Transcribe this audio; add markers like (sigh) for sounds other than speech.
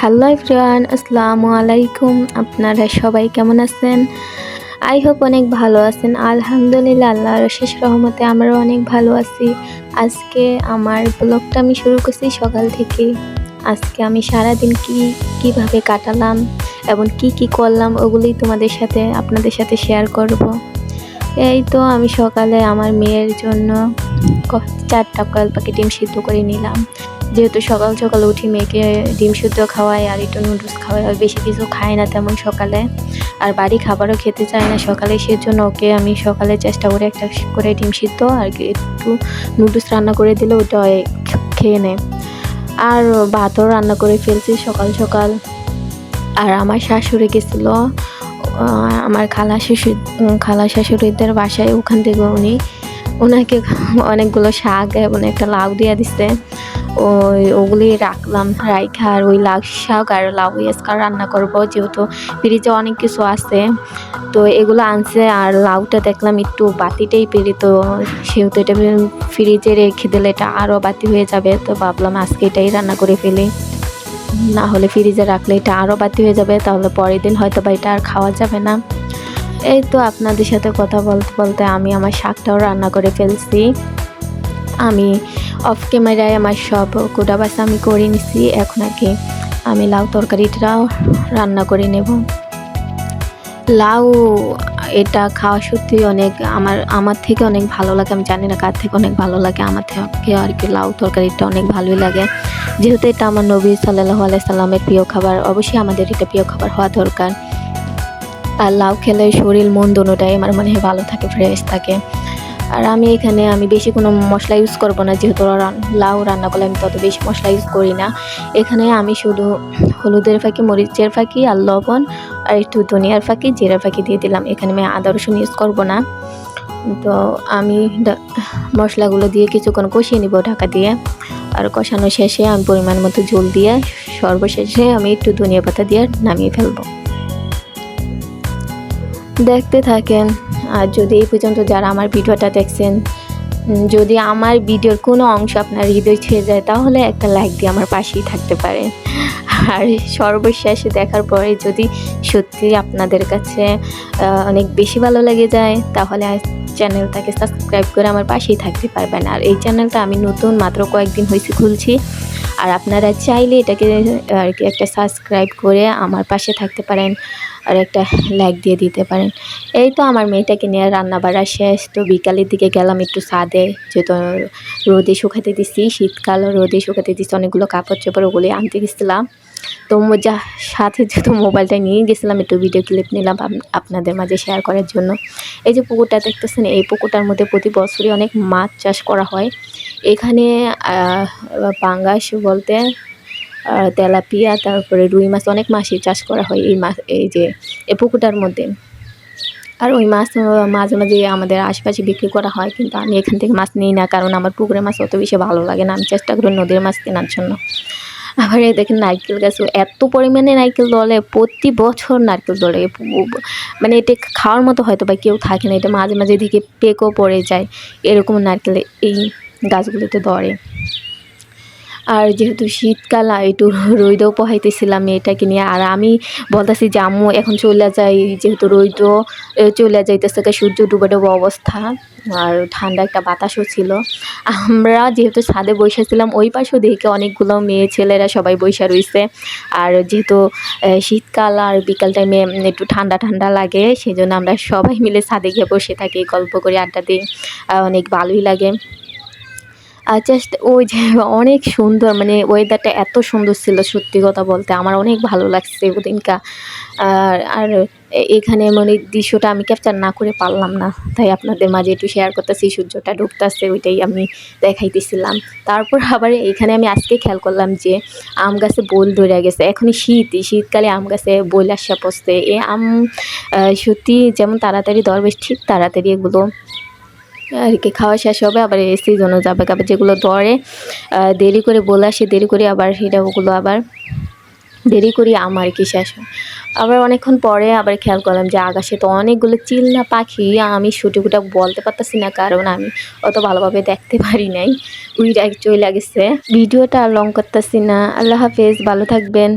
Hello everyone, আসসালামু আলাইকুম। আপনারা সবাই কেমন আছেন? আই হোপ অনেক ভালো আছেন। আলহামদুলিল্লাহ, আল্লাহর শেষ রহমতে আমরাও অনেক ভালো আছি। আজকে আমার ব্লগটা আমি শুরু করছি সকাল থেকে। আজকে আমি সারাদিন কি, কীভাবে কাটালাম এবং কি কি করলাম ওগুলোই তোমাদের সাথে, আপনাদের সাথে শেয়ার করব। এই তো আমি সকালে আমার মেয়ের জন্য চারটা কয়েল পাখি ডিম সিদ্ধ করে নিলাম। যেহেতু সকাল সকাল উঠি মেয়েকে ডিম সিদ্ধ খাওয়াই, আর একটু নুডলস খাওয়াই, আর বেশি কিছু খায় না তেমন সকালে। আর বাড়ি খাবারও খেতে চায় না সকালে, সেজন্য ওকে আমি সকালে চেষ্টা করে একটা করে ডিম সিদ্ধ আর একটু নুডলস রান্না করে দিলে ওটা খেয়ে নেয়। আর ভাতও রান্না করে ফেলছি সকাল সকাল। আর আমার শাশুড়ি গেছিল আমার খালা শাশুড়ি খালা শাশুড়িদের বাসায় ওখান থেকে উনি ওনাকে অনেকগুলো শাক এবং একটা লাউ দিয়ে দিচ্ছে ওই ওগুলি রাখলাম রাইখা আর ওই লাউ শাক আর লাউ আজকাল রান্না করব, যেহেতু ফ্রিজে অনেক কিছু আছে। তো এগুলো আনছে আর লাউটা দেখলাম একটু বাতিটাই পেরি তো সেহেতু এটা ফ্রিজে রেখে দিলে এটা আরও বাতি হয়ে যাবে, তো ভাবলাম আজকে এটাই রান্না করে ফেলি। না হলে ফ্রিজে রাখলে এটা আরও বাতি হয়ে যাবে, তাহলে পরের দিন হয়তো বা এটা আর খাওয়া যাবে না। এই তো আপনাদের সাথে কথা বলতে বলতে আমি আমার শাকটাও রান্না করে ফেলছি। আমি অফ ক্যামেরায় আমার সব কোটা বাসা আমি করে নিছি। এখন কি আমি লাউ তরকারিটাও রান্না করে নেব। লাউ, এটা খাওয়া সত্যি অনেক আমার আমার থেকে অনেক ভালো লাগে। আমি জানি না কার থেকে অনেক ভালো লাগে। আমার থেকে আর কি লাউ তরকারিটা অনেক ভালোই লাগে। যেহেতু এটা আমার নবী সাল্লাহ আলাইসাল্লামের প্রিয় খাবার, অবশ্যই আমাদের এটা প্রিয় খাবার হওয়া দরকার। আর লাউ খেলে শরীর মন দুটোটাই আমার মনে হয় ভালো থাকে ফ্রেশ থাকে। আর আমি এখানে আমি বেশি কোনো মশলা ইউজ করব না, যেহেতু লাউ রান্না করলে আমি তত বেশি মশলা ইউজ করি না। এখানে আমি শুধু হলুদের ফাঁকি, মরিচের ফাঁকি আর লবণ আর একটু ধনিয়ার ফাঁকি, জিরা ফাঁকি দিয়ে দিলাম। এখানে আমি আদা রসুন ইউজ করব না। তো আমি মশলাগুলো দিয়ে কিছুক্ষণ কষিয়ে নিব ঢাকা দিয়ে। আর কষানো শেষে আমি পরিমাণ মতো জল দিয়ে সর্বশেষে আমি একটু ধনিয়া পাতা দিয়ে নামিয়ে ফেলব। দেখতে থাকেন আর যদি এই পর্যন্ত যারা আমার ভিডিওটা দেখছেন যদি আমার ভিডিওর কোনো অংশ আপনার হৃদয় ছুঁয়ে যায়, তাহলে একটা লাইক দিয়ে আমার পাশেই থাকতে পারে। আর সর্বশেষ দেখার পরে যদি সত্যি আপনাদের কাছে অনেক বেশি ভালো লেগে যায়, তাহলে চ্যানেলটাকে সাবস্ক্রাইব করে আমার পাশেই থাকতে পারবেন। আর এই চ্যানেলটা আমি নতুন মাত্র কয়েকদিন হয়েছে খুলছি। আর আপনারা চাইলে এটাকে, আর কি একটা সাবস্ক্রাইব করে আমার পাশে থাকতে পারেন আর একটা লাইক দিয়ে দিতে পারেন। এই তো আমার মেয়েটাকে নিয়ে রান্না বাড়া শেষ। তো বিকালের দিকে গেলাম একটু ছাদে। যেহেতু রোদে শুকাতে দিছি শীতকাল রোদে শুকাতে দিছি, অনেকগুলো কাপড় চোপড় ওগুলি আনতে গেছিলাম। তো যা, সাথে যেহেতু মোবাইলটা নিয়ে গেছিলাম, একটু ভিডিও ক্লিপ নিলাম আপনাদের মাঝে শেয়ার করার জন্য। এই যে পুকুরটা দেখতেছেন, এই পুকুরটার মধ্যে প্রতি বছরই অনেক মাছ চাষ করা হয়। এখানে পাঙ্গাস বলতে তেলাপিয়া, তারপরে রুই মাছ, অনেক মাছই চাষ করা হয় এই মাছ এই যে, এই পুকুরটার মধ্যে। আর ওই মাছ মাঝে মাঝে আমাদের আশেপাশে বিক্রি করা হয়, কিন্তু আমি এখান থেকে মাছ নিই না, কারণ আমার পুকুরের মাছ অত বেশি ভালো লাগে না। আমি চেষ্টা করি নদীর মাছ কেনার জন্য। আবার এই দেখেন নারকেল গাছ এত পরিমাণে নারকেল দলে প্রতি বছর নারকেল দলে মানে এটা খাওয়ার মতো হয়তো বা কেউ থাকে না, এটা মাঝে মাঝে দিকে পেকও পড়ে যায়, এরকম নারকেল এই গাছগুলোতে ধরে। আর যেহেতু শীতকাল একটু রোদও পোহাইতেছিলাম মেয়েটাকে নিয়ে। আর আমি বলতেছি যে এখন চলে যাই। যেহেতু রোদও এ, চলে যাইতেছে সূর্য ডুবে ডুবে অবস্থা। আর ঠান্ডা একটা বাতাসও ছিল। আমরা যেহেতু ছাদে বসেছিলাম ওই পাশেও দেখে অনেকগুলো মেয়ে ছেলেরা সবাই বসে রয়েছে আর যেহেতু শীতকাল আর বিকাল টাইমে একটু ঠান্ডা ঠান্ডা লাগে সেই জন্য আমরা সবাই মিলে ছাদে গিয়ে বসে থাকি গল্প করি আড্ডা দিই। অনেক ভালোই লাগে। জাস্ট ওই যে (laughs) অনেক সুন্দর মানে ওয়েদারটা এত সুন্দর ছিল সত্যি কথা বলতে। আমার অনেক ভালো লাগছে ওদিনকা। আর আর এখানে মানে দৃশ্যটা আমি ক্যাপচার না করে পারলাম না। তাই আপনাদের মাঝে একটু শেয়ার করতেছি, সূর্যটা ডুবতেছে, ওইটাই আমি দেখাইতেছিলাম। তারপর আবার এখানে আমি আজকে খেয়াল করলাম যে, আম গাছে বোল ধরে গেছে। এখনই শীত শীতকালে আম গাছে বোল আসা পড়ছে। এ আম সত্যি যেমন তাড়াতাড়ি ধরবে, ঠিক তাড়াতাড়ি এগুলো আর কি, খাওয়া শেষ হবে, আবার এই সিজনও যাবে। আবার যেগুলো ধরে দেরি করে বলে আসে, দেরি করে আবার সেটা ওগুলো আবার দেরি করি আমার কি শেষ আবার অনেকক্ষণ পরে আবার খেয়াল করলাম যে আকাশে তো অনেকগুলো চিল্লা পাখি, আমি শুটে ফুটা বলতে পারতাছি না, কারণ আমি অত ভালোভাবে দেখতে পারি নাই। উইরা চলে গেছে। ভিডিওটা লং করতেছি না। আল্লাহ হাফেজ, ভালো থাকবেন।